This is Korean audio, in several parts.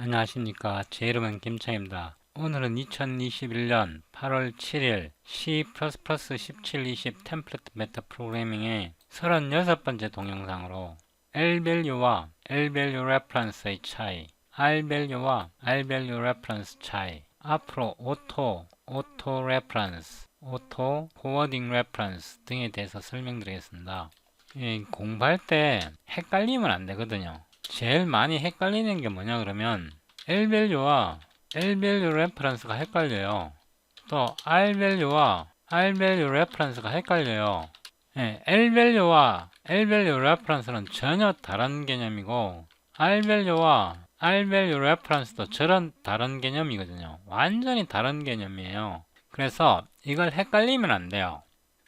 안녕하십니까. 제 이름은 김창입니다. 오늘은 2021년 8월 7일 C++ 1720 템플릿 메타 프로그래밍의 36번째 동영상으로 L-value와 L-value reference의 차이, R-value와 R-value reference 차이, 앞으로 auto, auto reference, auto forwarding reference 등에 대해서 설명드리겠습니다. 이 공부할 때 헷갈리면 안 되거든요. 제일 많이 헷갈리는 게 뭐냐 그러면 L-value와 L-value reference가 헷갈려요. 또 R-value와 R-value reference가 헷갈려요. 예, L-value와 L-value reference는 전혀 다른 개념이고 R-value와 R-value reference도 저런 다른 개념이거든요. 완전히 다른 개념이에요. 그래서 이걸 헷갈리면 안 돼요.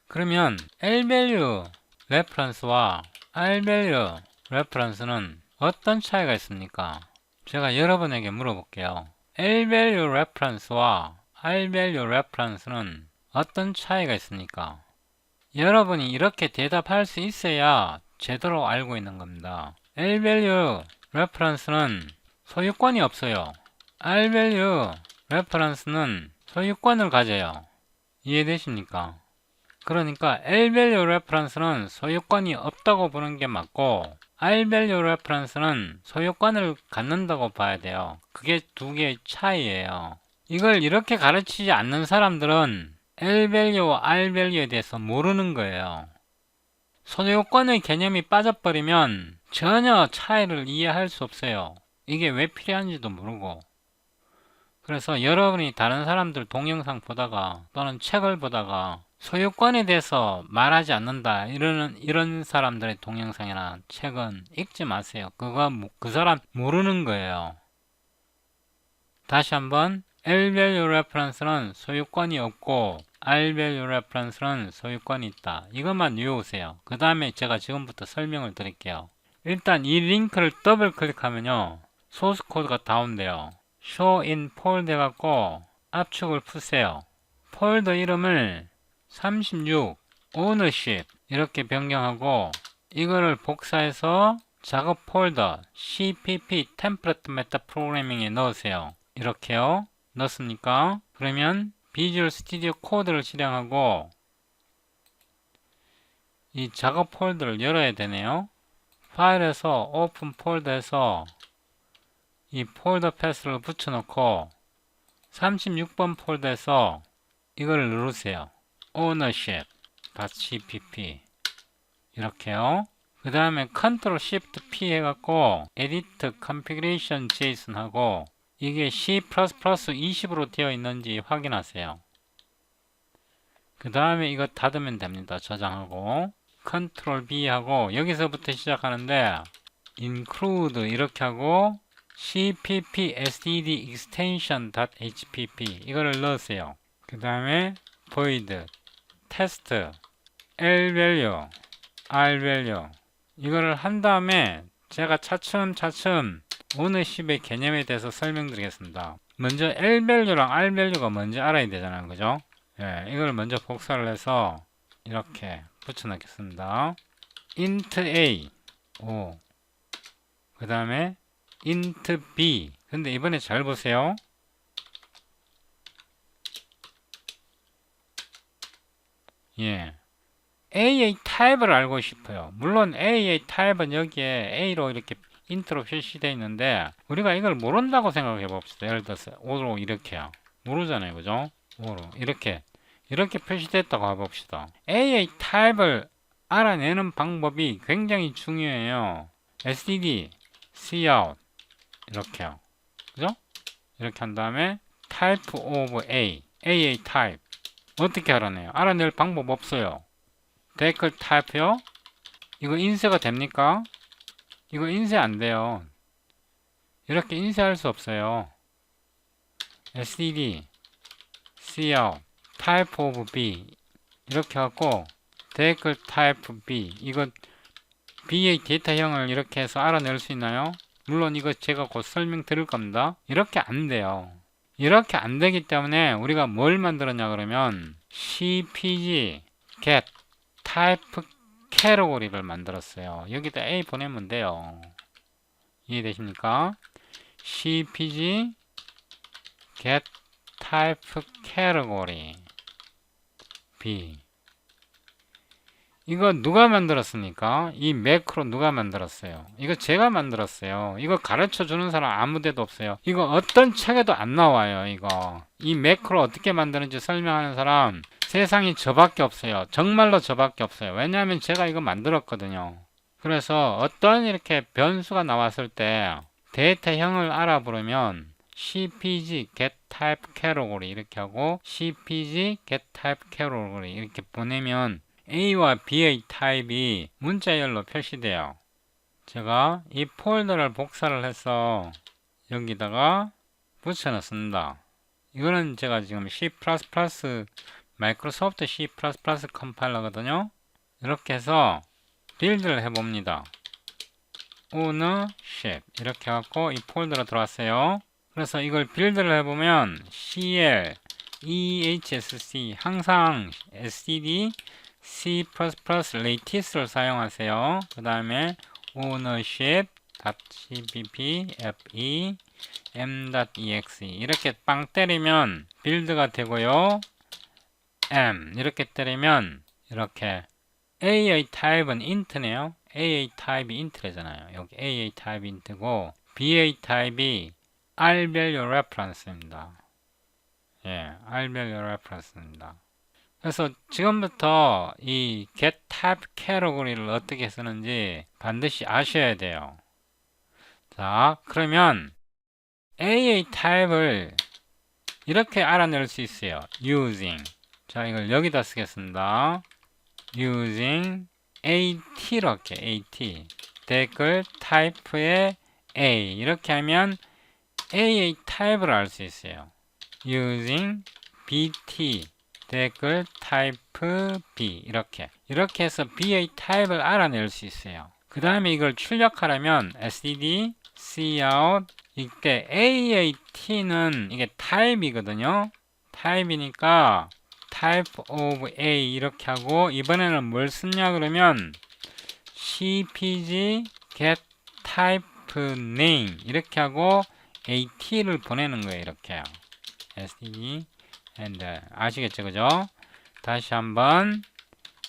그러면 L-value reference와 R-value reference는 어떤 차이가 있습니까? 제가 여러분에게 물어볼게요. L-value reference와 R-value reference는 어떤 차이가 있습니까? 여러분이 이렇게 대답할 수 있어야 제대로 알고 있는 겁니다. L-value reference는 소유권이 없어요. R-value reference는 소유권을 가져요. 이해되십니까? 그러니까 L-value reference는 소유권이 없다고 보는 게 맞고 R-value reference는 소유권을 갖는다고 봐야 돼요. 그게 두 개의 차이예요. 이걸 이렇게 가르치지 않는 사람들은 L-value와 R-value에 대해서 모르는 거예요. 소유권의 개념이 빠져버리면 전혀 차이를 이해할 수 없어요. 이게 왜 필요한지도 모르고. 그래서 여러분이 다른 사람들 동영상 보다가 또는 책을 보다가 소유권에 대해서 말하지 않는다 이런 이런 사람들의 동영상이나 책은 읽지 마세요. 그거 모- 그 사람 모르는 거예요. 다시 한번 L-value reference는 소유권이 없고 R-value reference는 소유권이 있다. 이것만 외우세요. 그 다음에 제가 지금부터 설명을 드릴게요. 일단 이 링크를 더블 클릭하면요. 소스 코드가 다운돼요. show in 폴더 해갖고 압축을 푸세요. 폴더 이름을 36 ownership 이렇게 변경하고 이거를 복사해서 작업 폴더 cpp template meta programming에 넣으세요. 이렇게요. 넣습니까? 그러면 비주얼 스튜디오 코드를 실행하고 이 작업 폴더를 열어야 되네요. 파일에서 오픈 폴더에서 이 폴더 패스를 붙여놓고 36번 폴더에서 이걸 누르세요. ownership.cpp 이렇게요. 그 다음에 Ctrl Shift P 해갖고 Edit Configuration JSON 하고 이게 C++ 20으로 되어 있는지 확인하세요. 그 다음에 이거 닫으면 됩니다. 저장하고 Ctrl B 하고 여기서부터 시작하는데 include 이렇게 하고 cpp std extension.hpp 이거를 넣으세요. 그 다음에 void test l value r value 이거를 한 다음에 제가 차츰차츰 오너십의 개념에 대해서 설명드리겠습니다. 먼저 L value랑 R value가 뭔지 알아야 되잖아요. 그죠? 예, 이걸 먼저 복사를 해서 이렇게 붙여넣겠습니다. int a 오. 그 다음에 int b 근데 이번에 잘 보세요. 예. AA 타입을 알고 싶어요. 물론 AA 타입은 여기에 A로 이렇게 인트로 표시되어 있는데 우리가 이걸 모른다고 생각해 봅시다. 예를 들어서 5로 이렇게요. 모르잖아요. 그죠? 5로 이렇게 이렇게 표시됐다고 해봅시다. AA 타입을 알아내는 방법이 굉장히 중요해요. STD, cout 이렇게요. 그죠? 이렇게 한 다음에 type of A, AA type 어떻게 알아내요? 알아낼 방법 없어요. 댓글 타입요? 이거 인쇄가 됩니까? 이거 인쇄 안 돼요. 이렇게 인쇄할 수 없어요. STD, cout, type of B 이렇게 하고 댓글 type B 이거 B의 데이터형을 이렇게 해서 알아낼 수 있나요? 물론 이거 제가 곧 설명 드릴 겁니다. 이렇게 안 돼요. 이렇게 안 되기 때문에 우리가 뭘 만들었냐 그러면 cpg get type category를 만들었어요. 여기다 a 보내면 돼요. 이해되십니까? cpg get type category b 이거 누가 만들었습니까? 이 매크로 누가 만들었어요? 이거 제가 만들었어요. 이거 가르쳐 주는 사람 아무 데도 없어요. 이거 어떤 책에도 안 나와요, 이거. 이 매크로 어떻게 만드는지 설명하는 사람 세상에 저밖에 없어요. 정말로 저밖에 없어요. 왜냐하면 제가 이거 만들었거든요. 그래서 어떤 이렇게 변수가 나왔을 때 데이터형을 알아보려면 cpg get type category 이렇게 하고 cpg get type category 이렇게 보내면 A와 B의 타입이 문자열로 표시돼요. 제가 이 폴더를 복사를 해서 여기다가 붙여놨습니다. 이거는 제가 지금 C++ 마이크로소프트 C++ 컴파일러거든요. 이렇게 해서 빌드를 해봅니다. ownership 이렇게 해갖고 이 폴더로 들어왔어요. 그래서 이걸 빌드를 해보면 cl ehsc 항상 std C++ lattice를 사용하세요. 그 다음에 ownership.cpp fe m.exe 이렇게 빵 때리면 빌드가 되고요. m 이렇게 때리면 이렇게 a의 타입은 int네요. a의 타입이 int래잖아요. 여기 a의 타입이 int고 b의 타입이 r value reference입니다. 예, r value reference입니다. 그래서 지금부터 이 get type category를 어떻게 쓰는지 반드시 아셔야 돼요. 자, 그러면 A의 타입을 이렇게 알아낼 수 있어요. using. 자, 이걸 여기다 쓰겠습니다. using AT로 할게 AT. 댓글 타입의 A. 이렇게 하면 A의 타입을 알 수 있어요. using BT. 댓글 타입 B 이렇게 이렇게 해서 B의 타입을 알아낼 수 있어요. 그 다음에 이걸 출력하려면 std cout 이때 A의 T는 이게 타입이거든요. 타입이니까 type of A 이렇게 하고 이번에는 뭘 쓰냐 그러면 cpg get type name 이렇게 하고 at를 보내는 거예요. 이렇게요. std and 아시겠죠 그죠? 다시 한번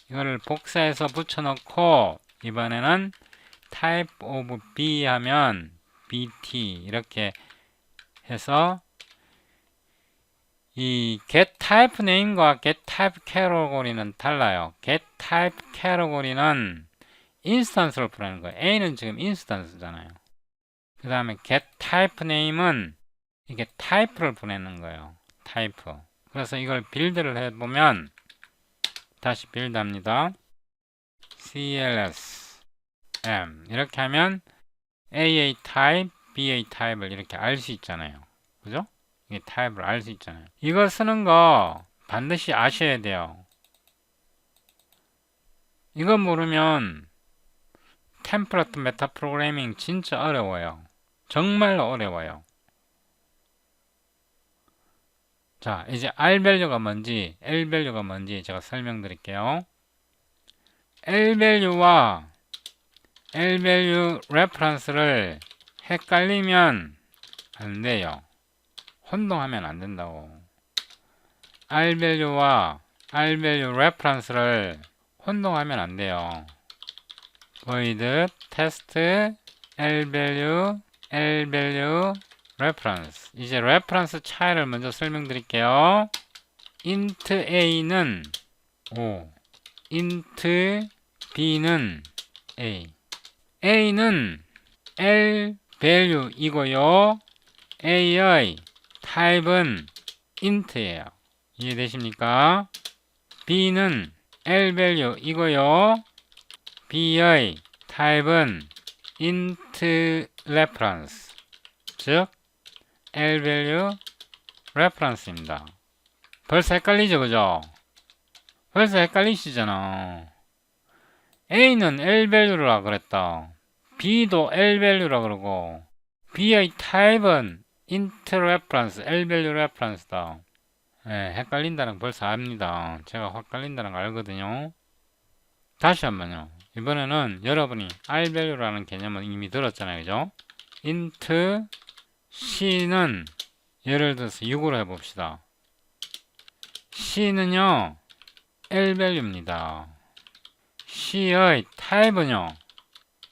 이거를 복사해서 붙여놓고 이번에는 type of b 하면 bt 이렇게 해서 이 get type name과 get type category는 달라요. get type category는 인스턴스를 보내는 거예요. A는 지금 인스턴스잖아요. 그 다음에 get type name은 이게 타입을 보내는 거예요. 타입 그래서 이걸 빌드를 해보면 다시 빌드합니다. cls m 이렇게 하면 AA 타입, BA 타입을 이렇게 알 수 있잖아요. 그죠? 이게 타입을 알 수 있잖아요. 이거 쓰는 거 반드시 아셔야 돼요. 이거 모르면 템플러트 메타 프로그래밍 진짜 어려워요. 정말로 어려워요. 자, 이제 R 밸류가 뭔지, L 밸류가 뭔지 제가 설명드릴게요. L 밸류와 L 밸류 레퍼런스를 헷갈리면 안 돼요. 혼동하면 안 된다고. R 밸류와 R 밸류 레퍼런스를 혼동하면 안 돼요. void test L 밸류 L 밸류 reference. 이제 reference 차이를 먼저 설명드릴게요. int a는 5, int b는 a. a는 l value이고요. a의 타입은 int예요. 이해되십니까? b는 l value이고요. b의 타입은 int reference. 즉 L value reference입니다. 벌써 헷갈리죠, 그죠? 벌써 헷갈리시잖아. A는 L value라 그랬다. B도 L value라 그러고 B의 타입은 int reference, L value reference다. 예, 헷갈린다는 거 벌써 압니다. 제가 헷갈린다는 거 알거든요. 다시 한번요. 이번에는 여러분이 R value라는 개념은 이미 들었잖아요, 그죠? int C는 예를 들어서 6으로 해봅시다. C는요, L 밸류입니다. C의 타입은요,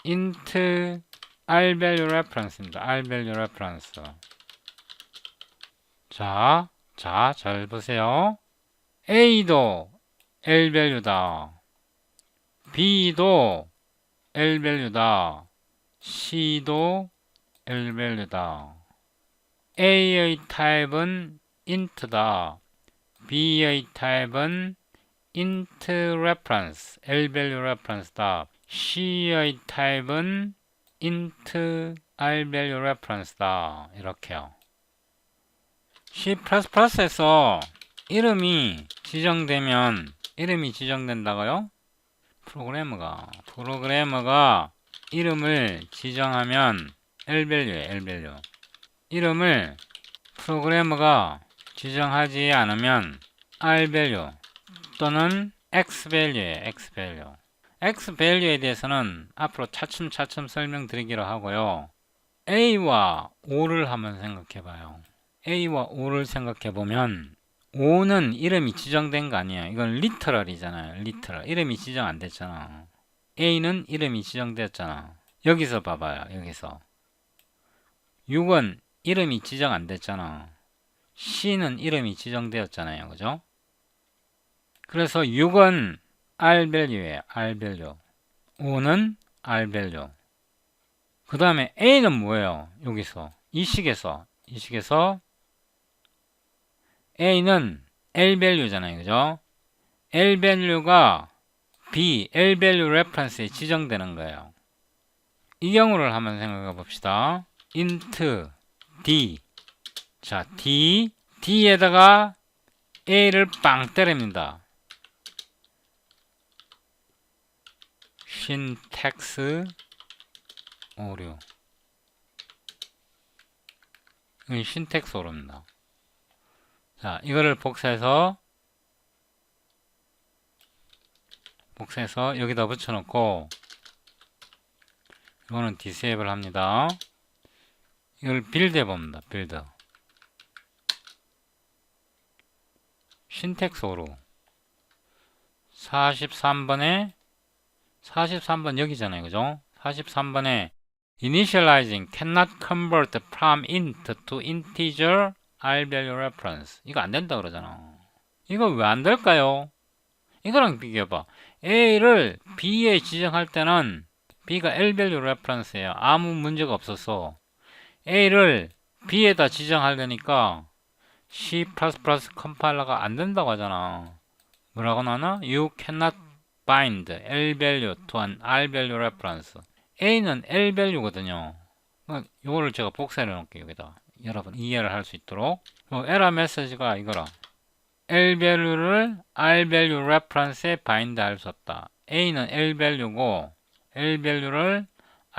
int R value reference입니다. R value reference. 자, 자, 잘 보세요. A도 L value다. B도 L value다. C도 L value다. A의 타입은 int다. B의 타입은 int reference, L value reference다. C의 타입은 int R value reference다. 이렇게요. C++에서 이름이 지정되면 이름이 지정된다고요? 프로그래머가 프로그래머가 이름을 지정하면 L valu에 L value. 이름을 프로그래머가 지정하지 않으면 R value 또는 X valu에 X value. X value에 대해서는 앞으로 차츰차츰 설명드리기로 하고요. A와 O를 한번 생각해 봐요. A와 O를 생각해 보면 O는 이름이 지정된 거 아니에요. 이건 리터럴이잖아요. 리터럴. 이름이 지정 안 됐잖아. A는 이름이 지정됐잖아. 여기서 봐봐요. 여기서. 6은 이름이 지정 안 됐잖아. C는 이름이 지정되었잖아요. 그죠? 그래서 6은 R value예요. R value. 5는 R value. 그 다음에 A는 뭐예요? 여기서. 이 식에서. 이 식에서 A는 L value잖아요. 그죠? L value가 B, L value reference에 지정되는 거예요. 이 경우를 한번 생각해 봅시다. int D. 자, D. D에다가 A를 빵 때립니다. 신텍스 오류. 이건 신텍스 오류입니다. 자, 이거를 복사해서 복사해서 여기다 붙여놓고 이거는 디세이블 합니다. 이걸 빌드 해봅니다. 빌드. 신텍스 오류. 43번에 43번 여기잖아요. 그죠? 43번에 initializing cannot convert from int to integer R value reference. 이거 안 된다 그러잖아. 이거 왜 안 될까요? 이거랑 비교해봐. A를 B에 지정할 때는 B가 L value reference예요. 아무 문제가 없었어. A를 B에다 지정하려니까 C++ 컴파일러가 안 된다고 하잖아. 뭐라고 나나? You cannot bind L value to an R value reference. A는 L value거든요. 이거를 제가 복사해 놓을게요. 여기다. 여러분 이해를 할 수 있도록. 요 에러 메시지가 이거라. L value를 R value reference에 bind 할수 없다. A는 L value고 L value를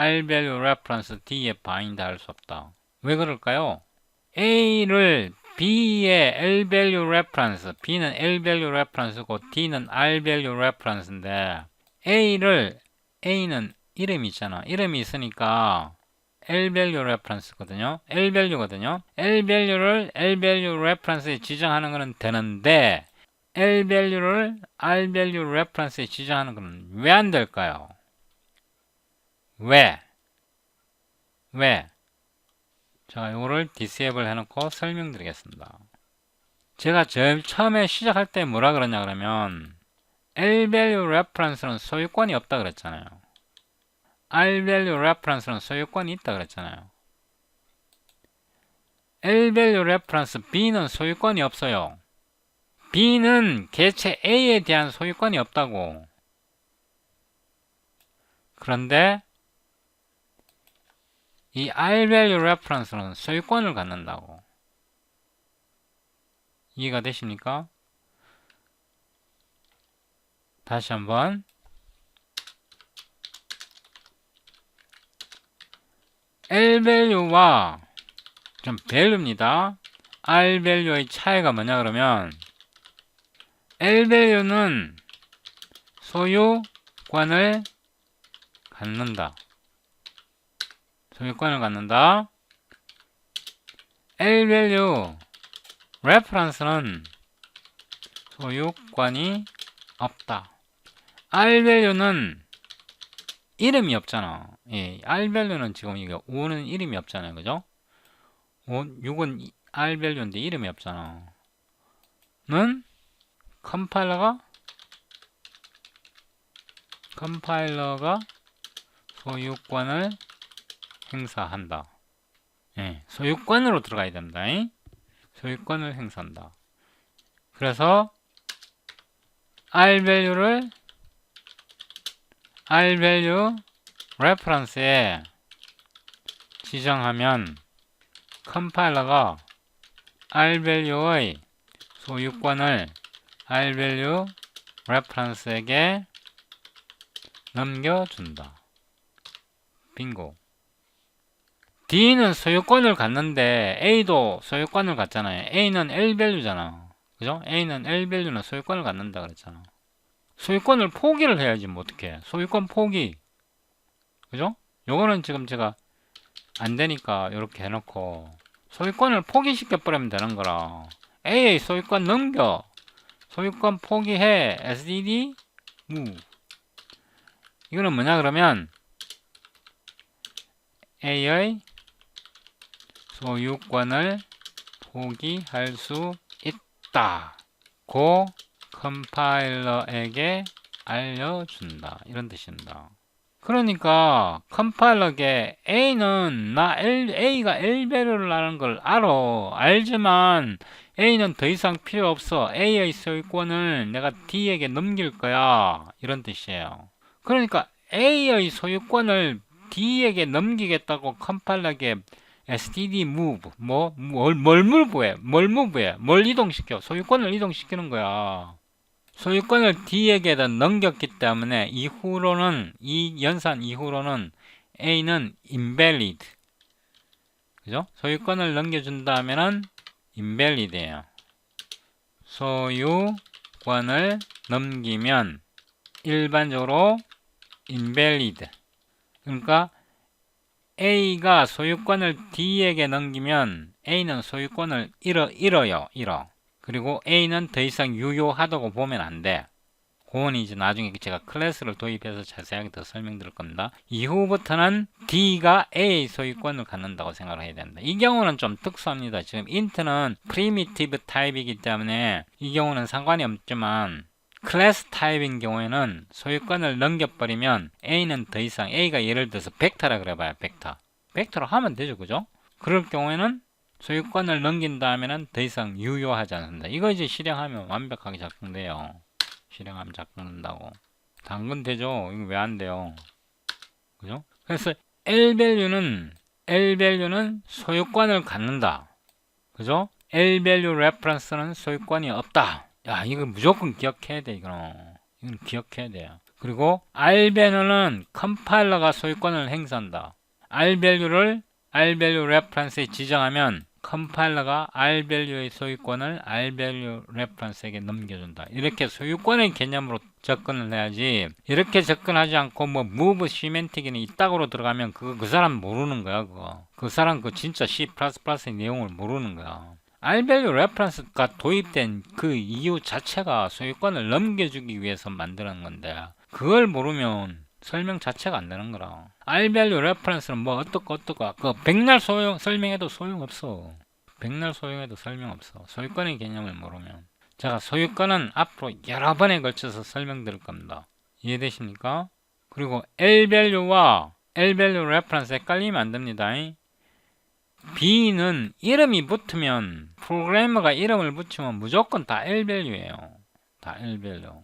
R value reference D에 bind 할 수 없다. 왜 그럴까요? A를 B의 L value reference, B는 L value reference고 D는 R value reference인데 A를 A는 이름이 있잖아. 이름이 있으니까 L value reference거든요. L value거든요. L value를 L value reference에 지정하는 것은 되는데 L value를 R value reference에 지정하는 것은 왜 안 될까요? 왜? 왜? 자, 이거를 disable 해놓고 설명드리겠습니다. 제가 제일 처음에 시작할 때 뭐라 그러냐 그러면 L value reference는 소유권이 없다 그랬잖아요. R value reference는 소유권이 있다 그랬잖아요. L value reference B는 소유권이 없어요. B는 개체 A에 대한 소유권이 없다고. 그런데 이 R value reference는 소유권을 갖는다고. 이해가 되십니까? 다시 한번 L value와 좀 value입니다. R value의 차이가 뭐냐 그러면 L value는 소유권을 갖는다. 소유권을 갖는다. L value reference는 소유권이 없다. R value는 이름이 없잖아. 예, R value는 지금 이게 5는 이름이 없잖아요. 그죠? 5, 6은 R value인데 이름이 없잖아. 는 컴파일러가 컴파일러가 소유권을 행사한다. 예, 소유권으로 들어가야. 잉? 소유권을 행사한다. 그래서 R value를 R value reference에 지정하면 컴파일러가 R value의 소유권을 R value reference에게 넘겨준다. 빙고. D는 소유권을 갖는데 A도 소유권을 갖잖아요. A는 L value잖아. 그죠? A는 L value는 소유권을 갖는다 그랬잖아. 소유권을 포기를 해야지 뭐 어떻게 소유권 포기. 그죠? 요거는 지금 제가 안 되니까 이렇게 해놓고 소유권을 포기시켜 버리면 되는 거라. A의 소유권 넘겨. 소유권 포기해. SDD move. 이거는 뭐냐 그러면 A의 소유권을 포기할 수 있다. 고 컴파일러에게 알려준다. 이런 뜻입니다. 그러니까 컴파일러게 A는 나 L, A가 하는 걸 알아. 알지만 A는 더 이상 필요 없어. A의 소유권을 내가 D에게 넘길 거야. 이런 뜻이에요. 그러니까 A의 소유권을 D에게 넘기겠다고 컴파일러게 std move 뭐 뭘, 뭘 무브해? 뭘 이동시켜? 소유권을 이동시키는 거야. 소유권을 D에게다 넘겼기 때문에 이후로는 이 연산 이후로는 A는 invalid. 그죠? 소유권을 넘겨준다 하면은 invalid예요. 소유권을 넘기면 일반적으로 invalid. 그러니까 A가 소유권을 D에게 넘기면 A는 소유권을 잃어, 잃어요. 잃어. 그리고 A는 더 이상 유효하다고 보면 안 돼. 그건 이제 나중에 제가 클래스를 도입해서 자세하게 더 설명드릴 겁니다. 이후부터는 D가 A의 소유권을 갖는다고 생각을 해야 된다. 이 경우는 좀 특수합니다. 지금 int는 primitive 타입이기 때문에 이 경우는 상관이 없지만 클래스 타입인 경우에는 소유권을 넘겨버리면 A는 더 이상 A가 예를 들어서 벡터라 그래봐요. 벡터. 벡터로 하면 되죠. 그죠? 그럴 경우에는 소유권을 넘긴다 하면은 더 이상 유효하지 않습니다. 이거 이제 실행하면 완벽하게 작동돼요. 실행하면 작동된다고. 당근 되죠? 이거 왜 안 돼요? 그죠? 그래서 L value는 L value는 소유권을 갖는다. 그죠? L value reference는 소유권이 없다. 야, 이거 무조건 기억해야 돼, 이거는. 이건 기억해야 돼요. 그리고 R value는 컴파일러가 소유권을 행사한다. R value를 R value reference에 지정하면 컴파일러가 R value의 소유권을 R value reference에게 넘겨준다. 이렇게 소유권의 개념으로 접근을 해야지. 이렇게 접근하지 않고 뭐 move semantic이는 이따구로 들어가면 그거 그 사람 모르는 거야, 그거. 그 사람 그 진짜 C++의 내용을 모르는 거야. R-value reference가 도입된 그 이유 자체가 소유권을 넘겨주기 위해서 만드는 건데 그걸 모르면 설명 자체가 안 되는 거라. R-value reference는 뭐 어떻고 어떻고 그 백날 소용 설명해도 소용없어. 백날 소용해도 설명없어. 소유권의 개념을 모르면. 제가 소유권은 앞으로 여러 번에 걸쳐서 설명드릴 겁니다. 이해되십니까? 그리고 L-value와 L-value reference 헷갈리면 안 됩니다. B는 이름이 붙으면 프로그래머가 이름을 붙이면 무조건 다 L-value예요. 다 L-value.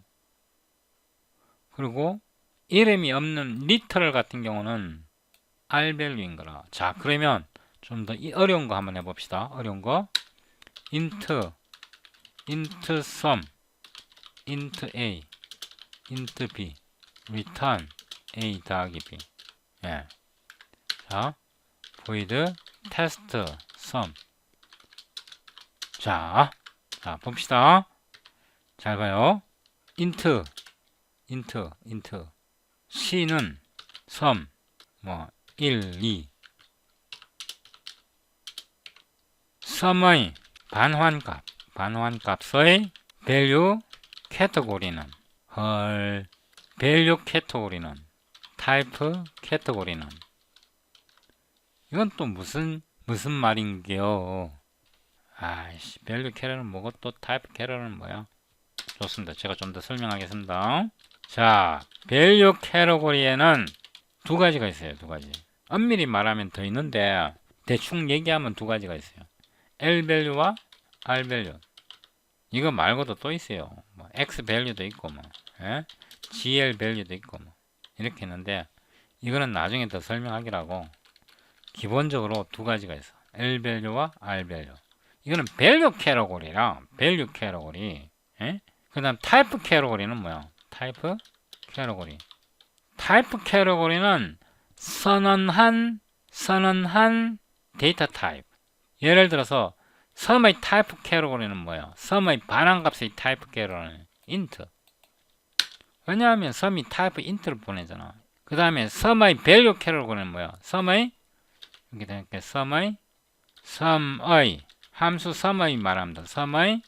그리고 이름이 없는 리터럴 같은 경우는 R-value인 거라. 자, 그러면 좀 더 어려운 거 한번 해봅시다. 어려운 거. int, int sum, int a, int b, return a 더하기 b. 예. 자, void test sum. 자, 자 봅시다. 잘 봐요. int, int, int. c는 sum 뭐 1, 2 sum의 반환값, 반환값의 value 캐터고리는 헐 value 캐터고리는 type 캐터고리는 이건 또 무슨 무슨 말인게요? 아이씨 value 캐러는 뭐고 또 type 캐러는 뭐야? 좋습니다. 제가 좀 더 설명하겠습니다. 자, value 캐러고리에는 두 가지가 있어요. 두 가지. 엄밀히 말하면 더 있는데 대충 얘기하면 두 가지가 있어요. L value와 R value. 이거 말고도 또 있어요. 뭐 X value도 있고 뭐 예? GL value도 있고 뭐 이렇게 있는데 이거는 나중에 더 설명하기라고 기본적으로 두 가지가 있어. L value와 R value. 이거는 value 캐러고리랑 value 캐러고리. 예? 그다음 type 캐러고리는 뭐야? type 캐러고리. type 캐러고리는 선언한 선언한 데이터 타입. 예를 들어서 섬의 타입 캐러고리는 뭐야? 섬의 반환값의 타입 캐러고리는 int. 왜냐하면 섬이 타입 int를 보내잖아. 그 다음에 섬의 value 캐러고리는 뭐야? 섬의 이렇게 되니까 섬의 섬의 함수 섬의 말합니다. 섬의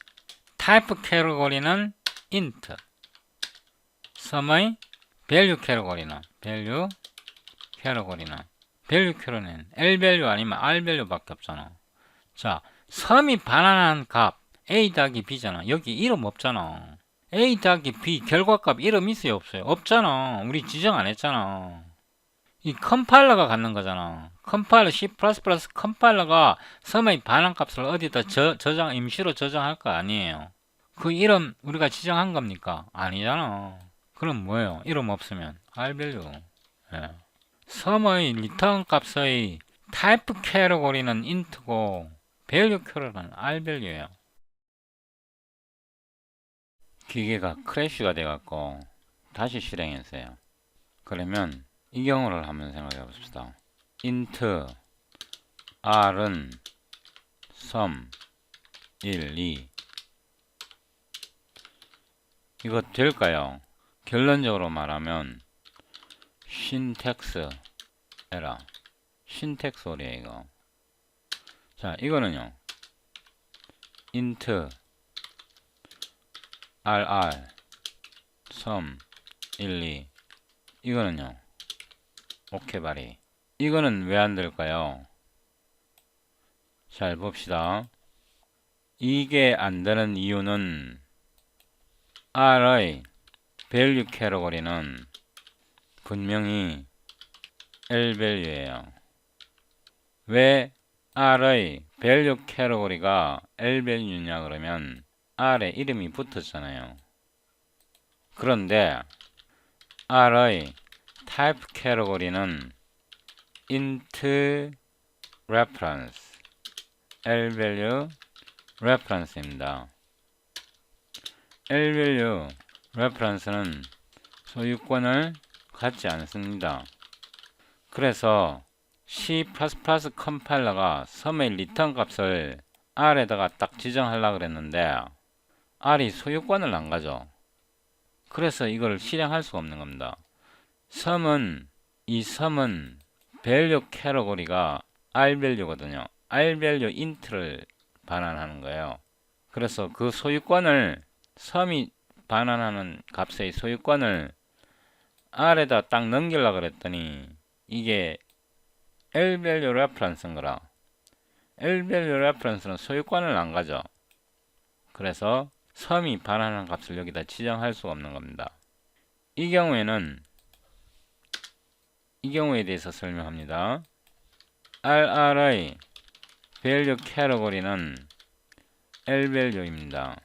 타입 캐러고리는 int. 섬의 value 캐러고리는 value 캐러고리는 value 캐러는 L value 아니면 R value밖에 없잖아. 자, 섬이 반환한 값 A 더하기 B잖아. 여기 이름 없잖아. A 더하기 B 결과값 이름 있어요 없어요? 없잖아. 우리 지정 안 했잖아. 이 컴파일러가 갖는 거잖아. 컴파일러 C++ 컴파일러가 섬의 반환값을 어디다 저, 저장 임시로 저장할 거 아니에요. 그 이름 우리가 지정한 겁니까? 아니잖아. 그럼 뭐예요? 이름 없으면 value. 예. 섬의 리턴 값의 타입 캐러고리는 int고 value R value예요. 기계가 크래쉬가 돼갖고 다시 실행했어요. 그러면 이 경우를 한번 생각해 봅시다. int r은 sum 1, 2 이거 될까요? 결론적으로 말하면 신텍스 에라 신텍스 소리에 이거. 자 이거는요. int rr sum 1, 2 이거는요 오케바리 이거는 왜 안 될까요? 잘 봅시다 이게 안 되는 이유는 R의 value 캐러고리는 분명히 L value예요. 왜 R의 value 캐러고리가 L value냐 그러면 R에 이름이 붙었잖아요. 그런데 R의 type 캐러고리는 int reference L value reference입니다. L value reference는 소유권을 갖지 않습니다. 그래서 C++ 컴파일러가 섬의 리턴 값을 R에다가 딱 지정하려고 그랬는데 R이 소유권을 안 가져. 그래서 이걸 실행할 수가 없는 겁니다. 섬은 이 섬은 value 캐러고리가 R value거든요. R value int를 반환하는 거예요. 그래서 그 소유권을 섬이 반환하는 값의 소유권을 R에다 딱 넘기려고 그랬더니 이게 L value reference인 거라. L value reference는 소유권을 안 가져. 그래서 섬이 반환한 값을 여기다 지정할 수가 없는 겁니다. 이 경우에는 이 경우에 대해서 설명합니다. RR의 value category는 L value입니다.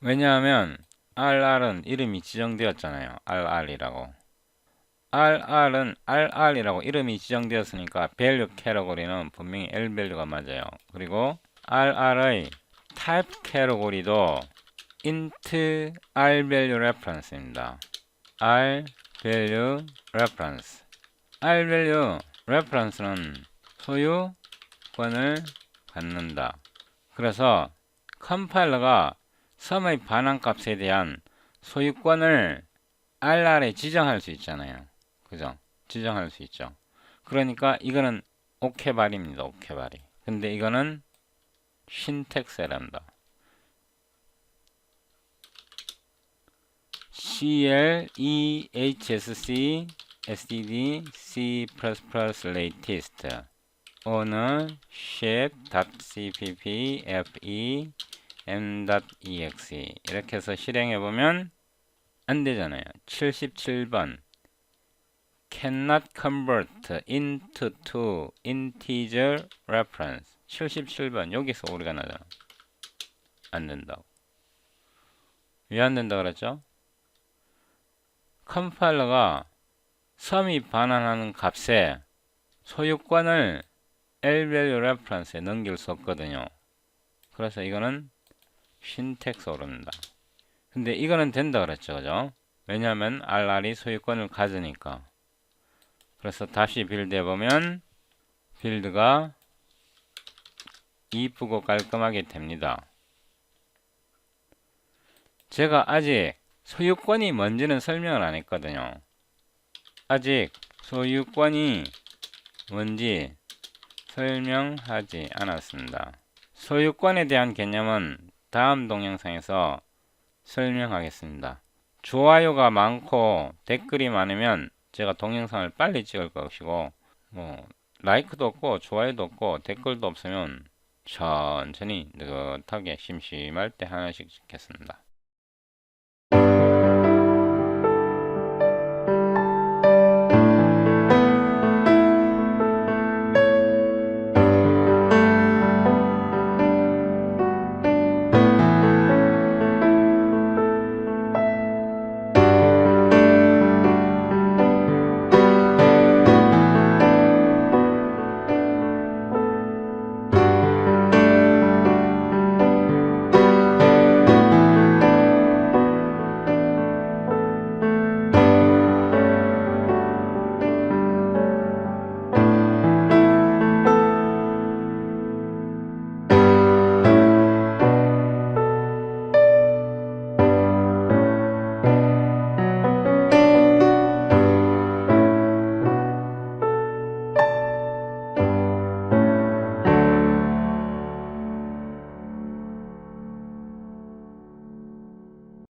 왜냐하면 RR은 이름이 지정되었잖아요. RR이라고. RR은 RR이라고 이름이 지정되었으니까 value 캐러고리는 분명히 L value가 맞아요. 그리고 RR의 type 캐러고리도 int R value reference입니다. R value reference. R value reference는 소유권을 갖는다. 그래서 컴파일러가 섬의 반환값에 대한 소유권을 RR에 지정할 수 있잖아요. 그죠? 지정할 수 있죠. 그러니까 이거는 오케바리입니다. 오케바리. 근데 이거는 신텍스 해랍니다. CL, E, SDD, C++ latest 오는 ship.cpp, fe, m.exe 이렇게 해서 실행해 보면 안 되잖아요. 77번 cannot convert into to integer reference 77번 여기서 오류가 나잖아. 안 된다고. 왜 안 된다 그랬죠? 컴파일러가 섬이 반환하는 값에 소유권을 L-value reference에 넘길 수 없거든요. 그래서 이거는 신텍스 오릅니다. 근데 이거는 된다 그랬죠. 그죠? 왜냐하면 RR이 소유권을 가지니까. 그래서 다시 빌드 해보면 빌드가 이쁘고 깔끔하게 됩니다. 제가 아직 소유권이 뭔지는 설명을 안 했거든요. 아직 소유권이 뭔지 설명하지 않았습니다. 소유권에 대한 개념은 다음 동영상에서 설명하겠습니다. 좋아요가 많고 댓글이 많으면 제가 동영상을 빨리 찍을 것이고 뭐 라이크도 없고 좋아요도 없고 댓글도 없으면 천천히 느긋하게 심심할 때 하나씩 찍겠습니다.